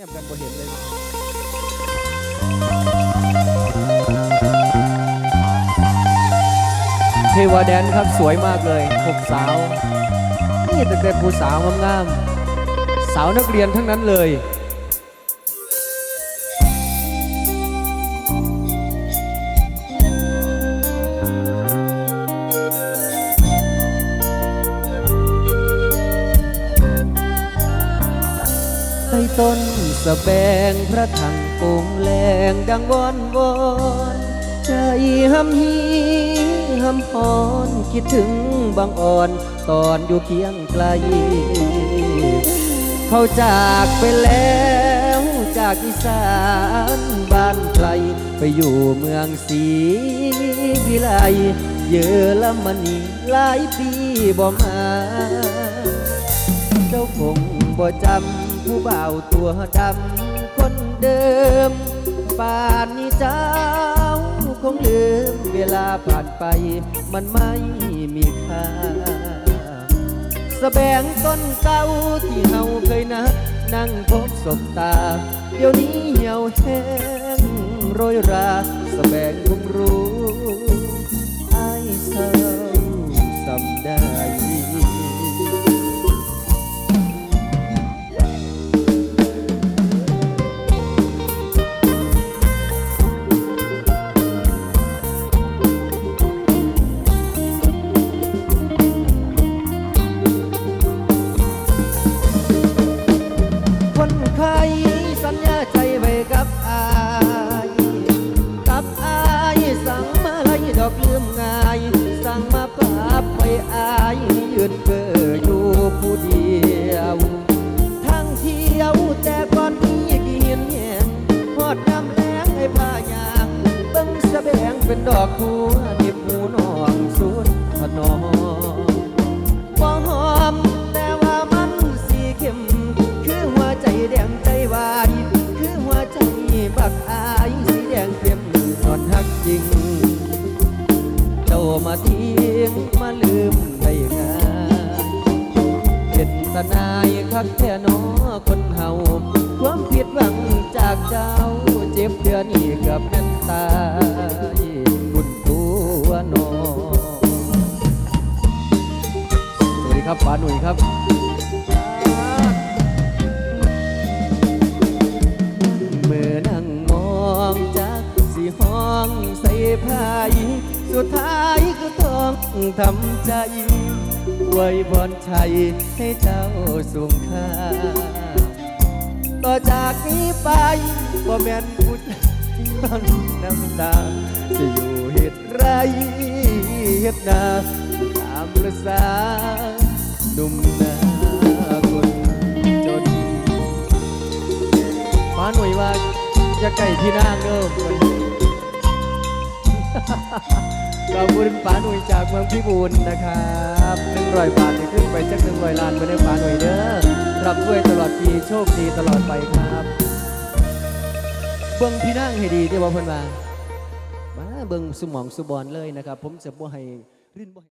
เนี่ยกันบ่เห็นเลยเทวาแดนครับสวยมากเลยหกสาว นี่แต่แต่ผู้สาวงามๆสาวนักเรียนทั้งนั้นเลย ใต้นสะแบงพระถังโปงแรงดังวอนวอนใจหำฮีหำหอนคิดถึงบางอ่อนตอนอยู่เคียงไกล เขาจากไปแล้วจากอีสานบ้านไกลไปอยู่เมืองศรีวิไลเยอรมนีหลายปีบ่มา เจ้าคง บ่จำผู้บ่าวตัวดำคนเดิม ป่านนี้เจ้าคงลืมเวลาผ่านไป มันไม่มีค่าสแบงต้นเก่าที่เฮาเคยนัดนั่งพบศบตา เดี๋ยวนี้เหี่ยวแห้งโรยราสแบงคงรู้ไอ้เศร้าสำได้ ดอกบัวเนิบูน้องสุดถนอมบ่หอมแต่ว่ามันสีเข้ม คือหัวใจแดงใจวายคือหัวใจบักอายสีแดงเข้มนอนหักจริง เจ้ามาทิ้งมาลืมได้งาเป็นตนายคักแท้หนอคนเฮาความผิดหวังจากเจ้าเจ็บเดือนนี้เกือบแม่นตา ป๋าหนุ่ยครับเมื่อนั่งมองจากสีห้องใส่พายสุดท้ายก็ต้องทำใจไว้บอนชัยให้เจ้าสูงค่า ต่อจากนี้ไปบ่แม่นพูดน้ำตาจะอยู่เหตุไรเหตุนาตามประสา นุ่มนาคนจนป้าหน่วยว่าจะไก่พี่นางเด้อขอบคุณป้าหนุ่ยจากเมืองพิบูลนะครับหนึ่งร้อยบาทจะขึ้นไปจักหนึ่งร้อยล้านไปเด้ป้าหนุ่ยเด้อรับด้วยตลอดปีโชคดีตลอดไปครับ เบิ่งพี่นางให้ดีที่ว่าเพิ่นว่ามาเบิ่งสมองสุบอนเลยนะครับ ผมจะบ่ให้รินบ่ให้